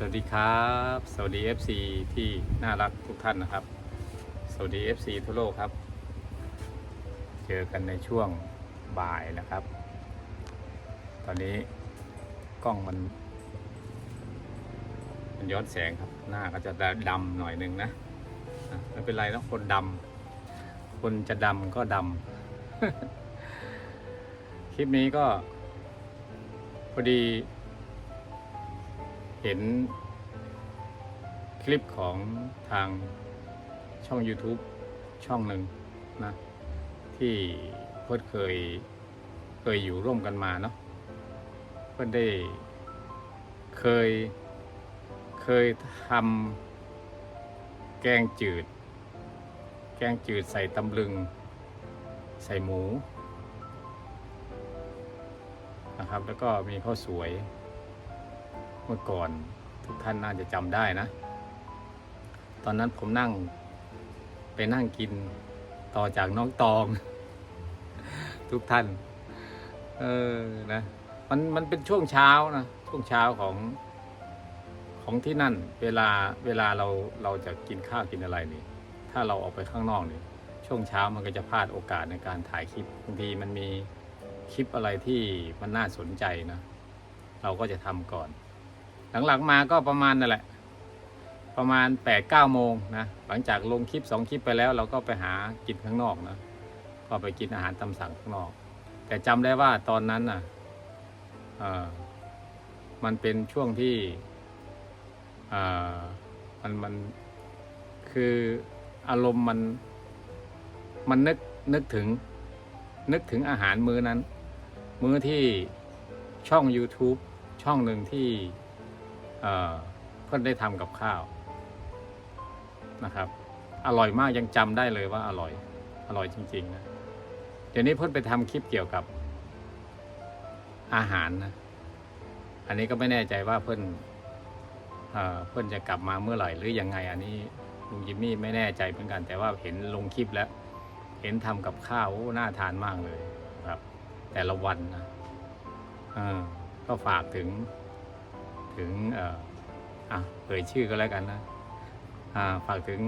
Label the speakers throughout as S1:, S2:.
S1: สวัสดีครับ สวัสดี FC ที่น่ารักทุกท่านนะครับ สวัสดี FC ทั่วโลกครับ เจอกันในช่วงบ่ายนะครับ ตอนนี้กล้องมัน มันย้อนแสงครับ หน้าก็จะดำหน่อยหนึ่งนะไม่เป็นไรนะคนดำคนจะดำก็ดำ คลิปนี้ก็พอดี เห็นคลิปของทางช่อง YouTube ช่องหนึ่งนะที่เพื่อนเคยเคยอยู่ร่วมกันมาเนาะเพื่อนได้เคยเคยทำแกงจืด แกงจืดใส่ตำลึง ใส่หมูนะครับ แล้วก็มีข้าวสวย เมื่อก่อนทุกท่านน่าจะจำได้นะ ตอนนั้นผมนั่งไปนั่งกินต่อจากน้องตอง ทุกท่าน เออนะมันมันเป็นช่วงเช้านะช่วงเช้าของของที่นั่น เวลาเวลาเราเราจะกินข้าวกินอะไรนี่ ถ้าเราออกไปข้างนอกนี่ช่วงเช้ามันก็จะพลาดโอกาสในการถ่ายคลิปบางทีมันมีคลิปอะไรที่มันน่าสนใจนะ เราก็จะทำก่อน หลังๆมาก็ประมาณนั่นแหละ ประมาณ8ปดเก้าโมงนะหลังจากลงคลิปสองคลิปไปแล้ว เราก็ไปหากินข้างนอกนะก็ไปกินอาหารตามสั่งข้างนอก แต่จำได้ว่าตอนนั้นน่ะมันเป็นช่วงที่มันมันคืออารมณ์มันมันนึกนึกถึงนึกถึงอาหารมื้อนั้น มื้อที่ช่อง YouTube ช่องหนึ่งที่ เพื่อนได้ทำกับข้าวนะครับ อร่อยมากยังจำได้เลยว่าอร่อย อร่อยจริงๆนะเดี๋ยวนี้เพื่อนไปทำคลิปเกี่ยวกับอาหารนะ อันนี้ก็ไม่แน่ใจว่าเพื่อนเอเพื่อนจะกลับมาเมื่อไหร่หรือยังไง อันนี้ลุงจิมมี่ไม่แน่ใจเหมือนกัน แต่ว่าเห็นลงคลิปแล้ว เห็นทำกับข้าวโอ้น่าทานมากเลยครับ แต่ละวันนะก็ฝากถึง ถึงเอ่อะเอ่ยชื่อก็แล้วกันนะอ่าฝากถึง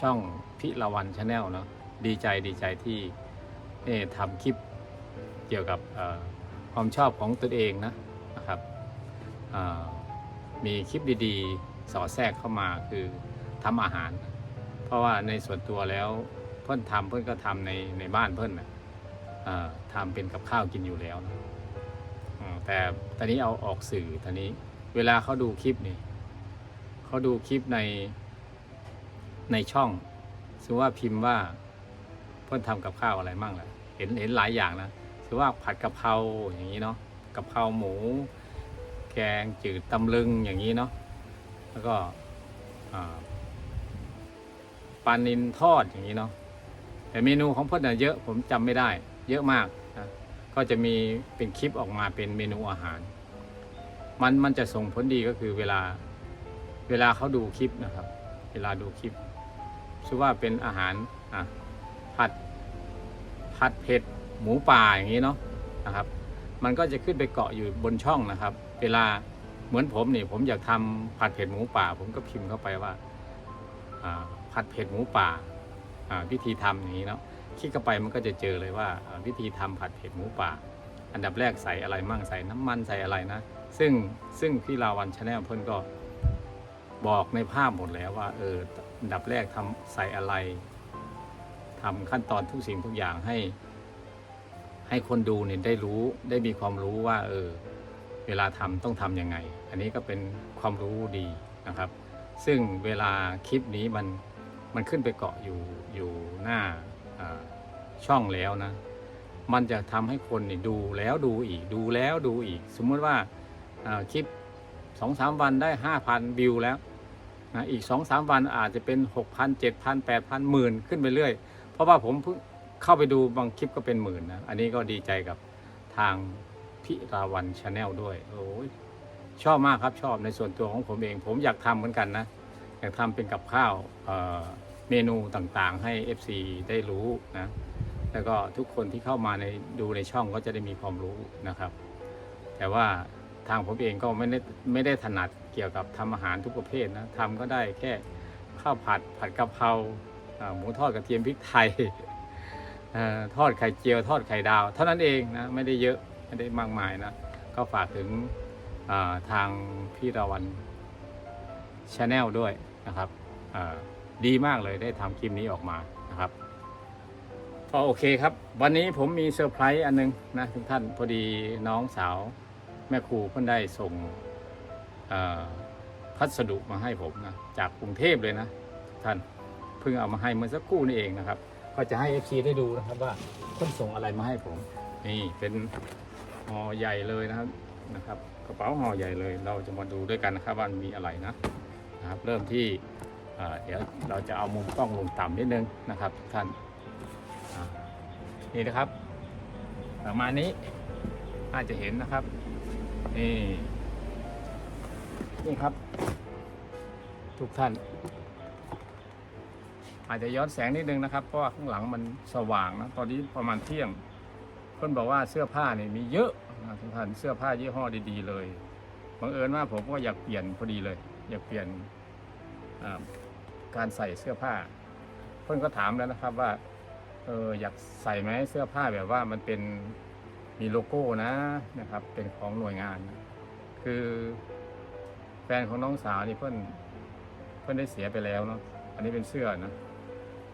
S1: ช่องพิลาวันชาแนลเนาะดีใจดีใจที่เอ่ทำคลิปเกี่ยวกับความชอบของตนเองนะนะครับมีคลิปดีๆ สอดแทรกเข้ามาคือทำอาหาร เพราะว่าในส่วนตัวแล้วเพื่อนทำเพื่อนก็ทำในในบ้านเพื่อนนะทำเป็นกับข้าวกินอยู่แล้วนะแต่ตอนนี้เอาออกสื่อตอนนี้ เวลาเขาดูคลิปนี่เขาดูคลิปในในช่องสมมติว่าพิมพ์ว่าเพื่อนทำกับข้าวอะไรมั่งแหละเห็นเห็นหลายอย่างนะสมมติว่าผัดกะเพราอย่างนี้เนาะกะเพราหมู แกงจืดตำลึงอย่างนี้เนาะแล้วก็ปลานินทอดอย่างนี้เนาะแต่เมนูของเพื่อนน่ะเยอะผมจำไม่ได้ เยอะมากนะก็จะมีเป็นคลิปออกมาเป็นเมนูอาหาร มันมันจะส่งผลดีก็คือเวลาเวลาเขาดูคลิปนะครับ เวลาดูคลิปชื่อว่าเป็นอาหารอะผัดผัดเผ็ดหมูป่าอย่างนี้เนาะนะครับ มันก็จะขึ้นไปเกาะอยู่บนช่องนะครับ เวลาเหมือนผมนี่ผมอยากทำผัดเผ็ดหมูป่า ผมก็พิมพ์เข้าไปว่าอ่าผัดเผ็ดหมูป่าอ่าวิธีทำอย่างนี้เนาะคลิกเข้าไปมันก็จะเจอเลยว่าอ่อวิธีทำผัดเผ็ดหมูป่า อันดับแรกใส่อะไรมั่งใส่น้ำมันใส่อะไรนะ ซึ่งซึ่งพี่ลาวันชาแนลเพิ่นก็บอกในภาพหมดแล้วว่าเออดับแรกทำใส่อะไรทำขั้นตอนทุกสิ่งทุกอย่างให้ ให้คนดูเนี่ยได้รู้ได้มีความรู้ว่า เออ เวลาทำต้องทำยังไง อันนี้ก็เป็นความรู้ดีนะครับ ซึ่งเวลาคลิปนี้มันมันขึ้นไปเกาะอยู่อยู่หน้าอ่าช่องแล้วนะ มันจะทำให้คนเนี่ยดูแล้วดูอีกดูแล้วดูอีก สมมติว่า คลิปสองสามวันได้ห้าพันวิวแล้วนะอีกสองสามวันอาจจะเป็นหกพันเจ็ดพันแปดพันหมื่นขึ้นไปเรื่อย เพราะว่าผมเพิ่งเข้าไปดูบางคลิปก็เป็นหมื่นนะอันนี้ก็ดีใจกับทางพิราวันชาแนลด้วยโอ้ยชอบมากครับชอบในส่วนตัวของผมเอง ผมอยากทำเหมือนกันนะอยากทำเป็นกับข้าวเเมนูต่างๆ ให้ FC ได้รู้นะแล้วก็ทุกคนที่เข้ามาในดูในช่องก็จะได้มีความรู้นะครับ แต่ว่า ทางผมเองก็ไม่ได้ไม่ได้ถนัดเกี่ยวกับทำอาหารทุกประเภทนะทำก็ได้แค่ข้าวผัดผัดกะเพราหมูทอดกระเทียมพริกไทยอทอดไข่เจียวทอดไข่ดาว เท่านั้นเองนะไม่ได้เยอะไม่ได้มากมายนะ ก็ฝากถึงาทางพี่ราวันชาแนลด้วยนะครับดีมากเลยได้ทำคลิปนี้ออกมานะครับก็โอเคครับ วันนี้ผมมีเซอร์ไพรส์อันนึงนะทุกท่านพอดีน้องสาว แม่ครูเพิ่นได้ส่งพัสดุมาให้ผมนะจากกรุงเทพเลยนะ ท่านเพิ่งเอามาให้เมื่อสักครู่นี่เองนะครับ ก็จะให้ FC ได้ดูนะครับว่าเพิ่นส่งอะไรมาให้ผม นี่เป็นห่อใหญ่เลยนะครับนะครับกระเป๋าห่อใหญ่เลย เราจะมาดูด้วยกันนะครับว่ามีอะไรนะนะครับ เริ่มที่เดี๋ยวเราจะเอามุมกล้องลงต่ำนิดนึงนะครับท่านนี่นะครับ ประมาณนี้น่าจะเห็นนะครับ นี่ นี่ครับ ทุกท่าน อาจจะย้อนแสงนิดนึงนะครับ เพราะว่าข้างหลังมันสว่างนะ ตอนนี้ประมาณเที่ยง เพื่อนบอกว่าเสื้อผ้าเนี่ยมีเยอะนะทุกท่านเสื้อผ้ายี่ห้อดีๆ เลยบังเอิญว่าผมก็อยากเปลี่ยนพอดีเลย อยากเปลี่ยนการใส่เสื้อผ้า เพื่อนก็ถามแล้วนะครับว่าเอออยากใส่ไหมเสื้อผ้าแบบว่ามันเป็น มีโลโก้นะนะครับ เป็นของหน่วยงาน คือแฟนของน้องสาวนี่เพื่อนเพื่อนได้เสียไปแล้วเนาะอันนี้เป็นเสื้อนะ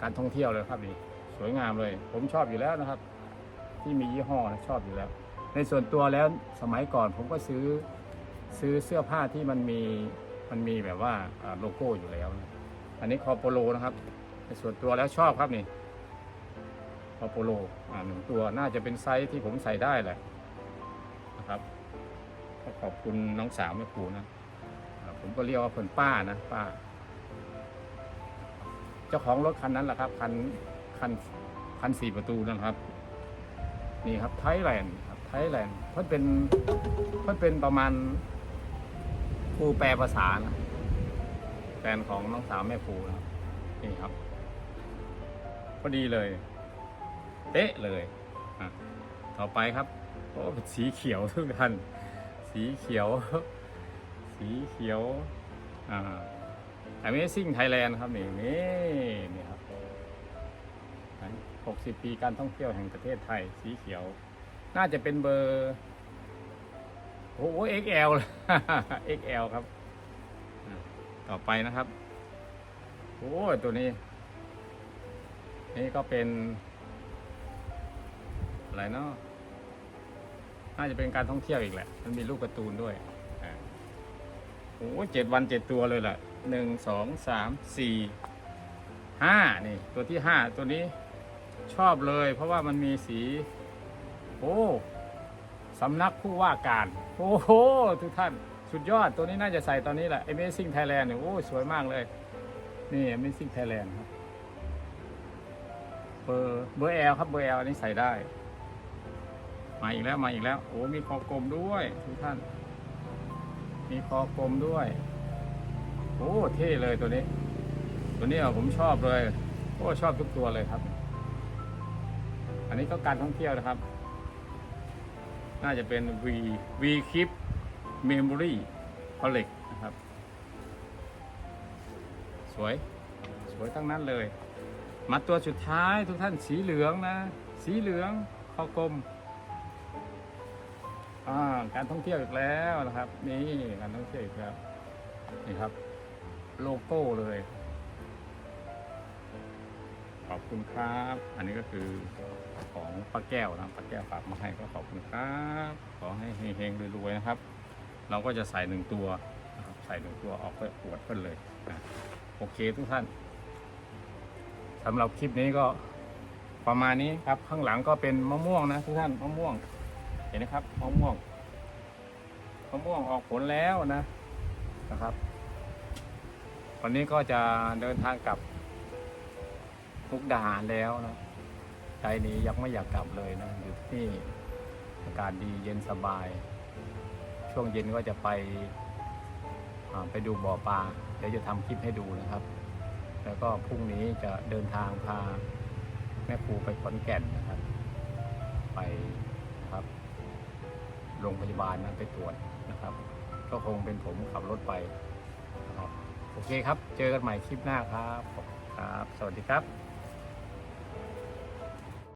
S1: การท่องเที่ยวเลยครับนี่สวยงามเลย ผมชอบอยู่แล้วนะครับ ที่มียี่ห้อนะชอบอยู่แล้ว ในส่วนตัวแล้วสมัยก่อนผมก็ซื้อซื้อเสื้อผ้าที่มันมีมันมีแบบว่าโลโก้อยู่แล้วนะอันนี้คอโปโลนะครับ ในส่วนตัวแล้วชอบครับนี่ อโปโลหนึ่งตัวน่าจะเป็นไซส์ที่ผมใส่ได้แหละนะครับก็ขอบคุณน้องสาวแม่ครูนะผมก็เรียกว่าเพิ่นป้านะป้า เจ้าของรถคันนั้นแหละครับคันคันคันสี่ประตูนะครับ นี่ครับไทยแลนด์ครับไทยแลนด์เพิ่นเป็นเพิ่นเป็นประมาณครูแปลภาษานะแฟนของน้องสาวแม่ครูนะนี่ครับพอดีเลย เป๊ะเลยต่อไปครับโอ้สีเขียวทุกท่านสีเขียว สีเขียวอ่า Amazing Thailand ครับนี่นี่นี่ครับ60 ปีการท่องเที่ยวแห่งประเทศไทย สีเขียว น่าจะเป็นเบอร์โอ้โห XL เลย XL ครับ ต่อไปนะครับ โอ้ตัวนี้ นี่ก็เป็น อะไรเนาะน่าจะเป็นการท่องเที่ยวอีกแหละ มันมีรูปการ์ตูนด้วยอะโอ้เจ็ดวันเจ็ดตัวเลยแหละหนึ่งสองสามสี่ห้านี่ ตัวที่ห้าตัวนี้ชอบเลย เพราะว่ามันมีสี โอ้สำนักผู้ว่าการ โอ้โห ทุกท่านสุดยอดตัวนี้น่าจะใส่ตอนนี้แหละ Amazing Thailand เนี่ยโอ้สวยมากเลย นี่ Amazing Thailand ครับเบอร์เบอร์แอลครับเบอร์แอลอันนี้ใส่ได้ มาอีกแล้วมาอีกแล้ว โอ้มีคอกลมด้วยทุกท่าน มีคอกลมด้วย โอ้เท่เลยตัวนี้ ตัวนี้ผมชอบเลยโอ้ชอบทุกตัวเลยครับ อันนี้ก็การท่องเที่ยวนะครับ น่าจะเป็น V V Keep Memory Collect นะครับ สวยสวยทั้งนั้นเลย มาตัวสุดท้ายทุกท่านสีเหลืองนะ สีเหลืองคอกลม อ่าการท่องเที่ยวอีกแล้วนะครับ นี่การท่องเที่ยวอีกแล้วนี่ครับ โลโก้เลย ขอบคุณครับ อันนี้ก็คือของป้าแก้วนะป้าแก้วฝากมาให้ก็ขอบคุณครับ ขอให้เฮงๆรวยๆนะครับ เราก็จะใส่หนึ่งตัวนะครับใส่หนึ่งตัวออกไปอวดเพื่อนเลยนะโอเคทุกท่านสำหรับคลิปนี้ก็ประมาณนี้ครับ ข้างหลังก็เป็นมะม่วงนะทุกท่านมะม่วง เห็นนะครับมะม่วงมะม่วงออกผลแล้วนะนะครับ วันนี้ก็จะเดินทางกลับมุกดาหารแล้วนะใจนี้ยังไม่อยากกลับเลยนะอยู่ที่อากาศดีเย็นสบาย ช่วงเย็นก็จะไปไปดูบ่อปลาเดี๋ยวจะทำคลิปให้ดูนะครับ แล้วก็พรุ่งนี้จะเดินทางพาแม่ครูไปขอนแก่นนะครับ ไป โรงพยาบาลนะไปตรวจนะครับ ก็คงเป็นผมขับรถไปนะครับโอเคครับ เจอกันใหม่คลิปหน้าครับครับ สวัสดีครับ